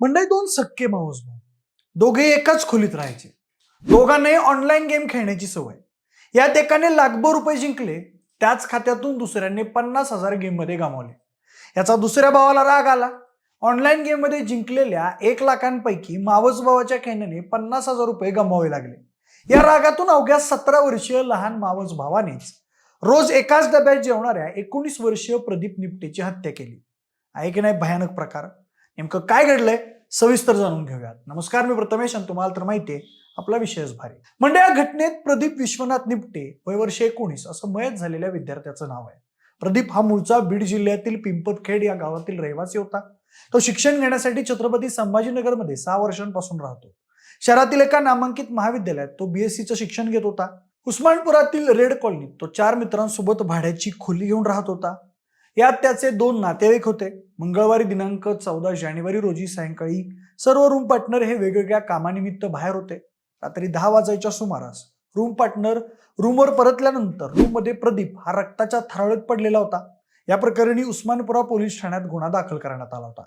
म्हणजे दोन सक्के माऊस भाऊ. दोघे एकाच खोलीत राहायचे. दोघांनाही ऑनलाईन गेम खेळण्याची सवय. यात एकाने लाखभर रुपये जिंकले त्याच खात्यातून दुसऱ्याने पन्नास हजार गेममध्ये गमावले. याचा दुसऱ्या भावाला राग आला. ऑनलाईन गेममध्ये जिंकलेल्या एक लाखांपैकी मावस भावाच्या खेळण्याने पन्नास हजार रुपये गमावे लागले. या रागातून अवघ्या सतरा वर्षीय लहान मावस भावानेच रोज एकाच डब्यात जेवणाऱ्या एकोणीस वर्षीय प्रदीप निपटेची हत्या केली. आहे की नाही? भयानक प्रकार. नेमकं काय घडलंय सविस्तर जाणून घेऊयात. नमस्कार मी प्रथमेश आणि तुम्हाला तर माहिती आहे आपला विषयच भारी म्हणजे या घटनेत प्रदीप विश्वनाथ निपटे वय वर्ष एकोणीस असं मयत झालेल्या विद्यार्थ्याचं नाव आहे. प्रदीप हा मूळचा बीड जिल्ह्यातील पिंपतखेड या गावातील रहिवासी होता. तो शिक्षण घेण्यासाठी छत्रपती संभाजीनगरमध्ये सहा वर्षांपासून राहतो. शहरातील एका नामांकित महाविद्यालयात तो बीएससीचं शिक्षण घेत होता. उस्मानपुरातील रेड कॉलनीत तो चार मित्रांसोबत भाड्याची खोली घेऊन राहत होता. यात त्याचे दोन नातेवाईक होते. मंगळवारी दिनांक चौदा जानेवारी रोजी सायंकाळी सर्व रूम पार्टनर हे वेगवेगळ्या कामानिमित्त बाहेर होते. रात्री दहा वाजायच्या सुमारास रूम पार्टनर रूमवर परतल्यानंतर रूममध्ये प्रदीप हा रक्ताच्या थरळत पडलेला होता. या प्रकरणी उस्मानपुरा पोलीस ठाण्यात गुन्हा दाखल करण्यात आला होता.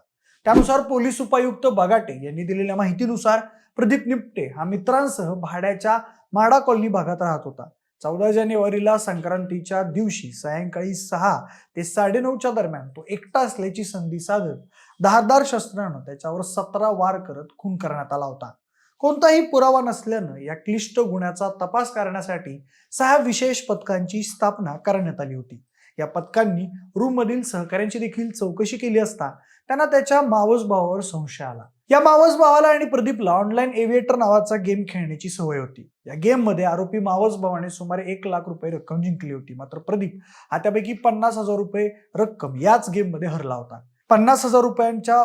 त्यानुसार पोलीस उपायुक्त बगाटे यांनी दिलेल्या माहितीनुसार प्रदीप निपटे हा मित्रांसह भाड्याच्या माडा कॉलनी भागात राहत होता. चौदा जानेवारीला संक्रांतीच्या दिवशी सायंकाळी सहा ते साडेनऊच्या दरम्यान तो एकटा असल्याची संधी साधत दहादार शस्त्रानं त्याच्यावर सतरा वार करत खून करण्यात आला होता. कोणताही पुरावा नसल्यानं या क्लिष्ट गुन्ह्याचा तपास करण्यासाठी सहा विशेष पथकांची स्थापना करण्यात आली होती. या पथकांनी रूममधील सहकाऱ्यांची देखील चौकशी केली असता त्यांना त्याच्या मावस भावावर संशय आला. या मावस भावाला आणि प्रदीपला ऑनलाईन एव्हिएटर नावाचा गेम खेळण्याची सवय होती. या गेममध्ये आरोपी मावस भावाने सुमारे एक लाख रुपये रक्कम जिंकली होती. मात्र प्रदीप हा त्यापैकी पन्नास हजार रुपये रक्कम याच गेममध्ये हरला होता. पन्नास हजार रुपयांच्या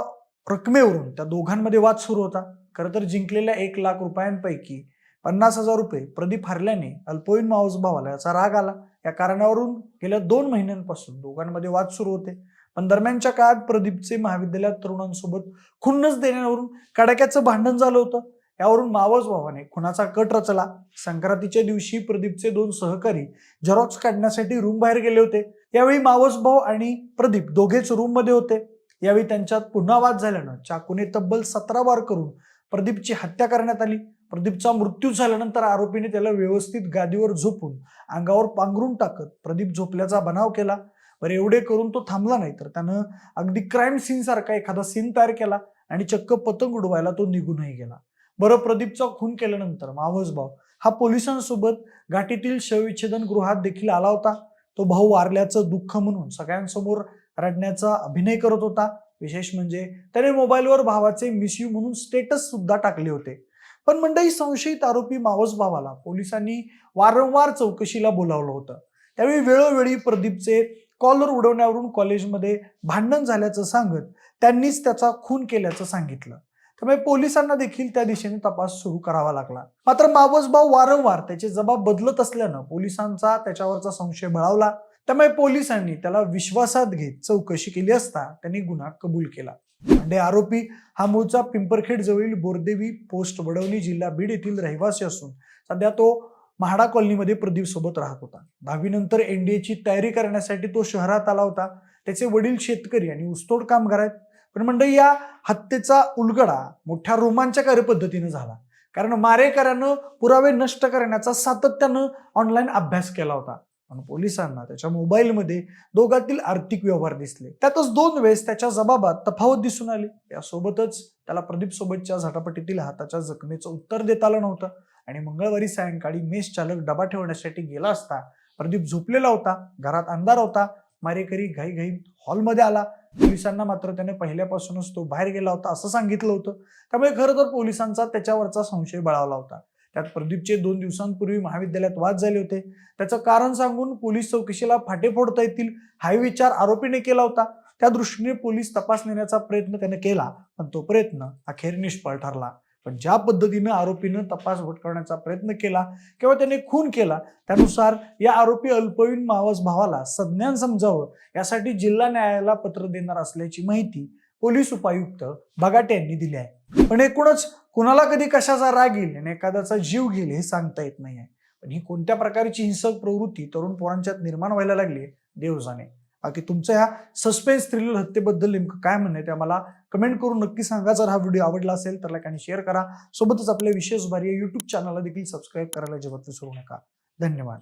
रकमेवरून त्या दोघांमध्ये वाद सुरू होता. खरं तर जिंकलेल्या एक लाख रुपयांपैकी पन्नास हजार रुपये प्रदीप हरल्याने अल्पवयीन मावस भावाला याचा राग आला. या कारणावरून गेल्या दोन महिन्यांपासून दोघांमध्ये वाद सुरू होते. पण दरम्यानच्या काळात प्रदीपचे महाविद्यालयात तरुणांसोबत खुन्नस देण्यावरून कडाक्याचं भांडण झालं होतं. यावरून मावस भावाने खुनाचा कट रचला. संक्रांतीच्या दिवशी प्रदीपचे दोन सहकारी झेरॉक्स काढण्यासाठी रूम बाहेर गेले होते. यावेळी मावस भाऊ आणि प्रदीप दोघेच रूममध्ये होते. यावेळी त्यांच्यात पुन्हा वाद झाल्यानं चाकूने तब्बल सतरा वार करून प्रदीपची हत्या करण्यात आली. प्रदीपचा मृत्यू झाल्यानंतर आरोपीने त्याला व्यवस्थित गादीवर झोपून अंगावर पांघरून टाकत प्रदीप झोपल्याचा बनाव केला. बरं एवढे करून तो थांबला नाही तर त्यानं अगदी क्राईम सीन सारखा एखादा सीन तयार केला आणि चक्क पतंग उडवायला तो निघूनही गेला. बरं प्रदीपचा खून केल्यानंतर मावस भाऊ हा पोलिसांसोबत घाटीतील शवविच्छेदन गृहात देखील आला होता. तो भाऊ वारल्याचं दुःख म्हणून सगळ्यांसमोर रडण्याचा अभिनय करत होता. विशेष म्हणजे त्याने मोबाईलवर भावाचे मिसयू म्हणून स्टेटस सुद्धा टाकले होते. पण मंडळी संशयित आरोपी मावस भावाला पोलिसांनी वारंवार चौकशीला बोलावलं होतं. त्यावेळी वेळोवेळी प्रदीपचे कॉलर उडवण्यावरून कॉलेजमध्ये भांडण झाल्याचं सांगत त्यांनीच त्याचा खून केल्याचं सांगितलं. त्यामुळे पोलिसांना देखील त्या दिशेने तपास सुरू करावा लागला. मात्र मावस भाऊ वारंवार त्याचे जबाब बदलत असल्यानं पोलिसांचा त्याच्यावरचा संशय बळावला. त्यामुळे पोलिसांनी त्याला विश्वासात घेत चौकशी केली असता त्यांनी गुन्हा कबूल केला. म्हणजे आरोपी हा मूळचा पिंपरखेड जवळील बोरदेवी पोस्ट वडवणी जिल्हा बीड येथील रहिवासी असून सध्या तो म्हाडा कॉलनीमध्ये प्रदीप सोबत राहत होता. दहावीनंतर एनडीएची तयारी करण्यासाठी तो शहरात आला होता. त्याचे वडील शेतकरी आणि ऊसतोड कामगार आहेत. पण मंडळी या हत्येचा उलगडा मोठ्या रोमांचकारी पद्धतीने झाला. कारण मारेकऱ्यानं पुरावे नष्ट करण्याचा सातत्यानं ऑनलाईन अभ्यास केला होता. पण पोलिसांना त्याच्या मोबाईलमध्ये दोघातील आर्थिक व्यवहार दिसले. त्यातच दोन वेळेस त्याच्या जबाबात तफावत दिसून आली. यासोबतच त्याला प्रदीप सोबतच्या झटापटीतील हाताच्या जखमेचं उत्तर देता आलं नव्हतं. आणि मंगळवारी सायंकाळी मेस चालक डबा ठेवण्यासाठी गेला असता प्रदीप झोपलेला होता घरात अंधार होता. मारेकरी घाई हॉलमध्ये आला. पोलिसांना मात्र त्याने पहिल्यापासूनच तो बाहेर गेला होता असं सांगितलं होतं. त्यामुळे खरं तर पोलिसांचा त्याच्यावरचा संशय बळावला होता. त्यात प्रदीपचे दोन दिवसांपूर्वी महाविद्यालयात वाद झाले होते. त्याचं कारण सांगून पोलीस चौकशीला फाटे फोडता येतील हा विचार आरोपीने केला होता. त्या दृष्टीने पोलीस तपास नेण्याचा प्रयत्न त्याने केला पण तो प्रयत्न अखेर निष्फळ ठरला. पण ज्या पद्धतीनं आरोपीनं तपास भटकवण्याचा प्रयत्न केला किंवा त्याने खून केला त्यानुसार या आरोपी अल्पवयीन मावस भावाला संज्ञान समजावं यासाठी जिल्हा न्यायालयाला पत्र देणार असल्याची माहिती पोलीस उपायुक्त बगाटे यांनी दिली आहे. पण एकूणच कुणाला कधी कशाचा राग येईल आणि एखाद्याचा जीव घेईल हे सांगता येत नाही पण ही कोणत्या प्रकारची हिंसक प्रवृत्ती तरुण पोरांच्यात निर्माण व्हायला लागली देव जाणे बाकी तुमचं ह्या सस्पेन्स थ्रिलर हत्येबद्दल नेमकं काय म्हणणं आहे ते आम्हाला कमेंट करून नक्की सांगा. जर हा व्हिडिओ आवडला असेल तर लाईक आणि शेअर करा. सोबतच आपल्या विशेष भारी युट्यूब चॅनलला देखील सबस्क्राईब करायला अजिबात विसरू नका. धन्यवाद.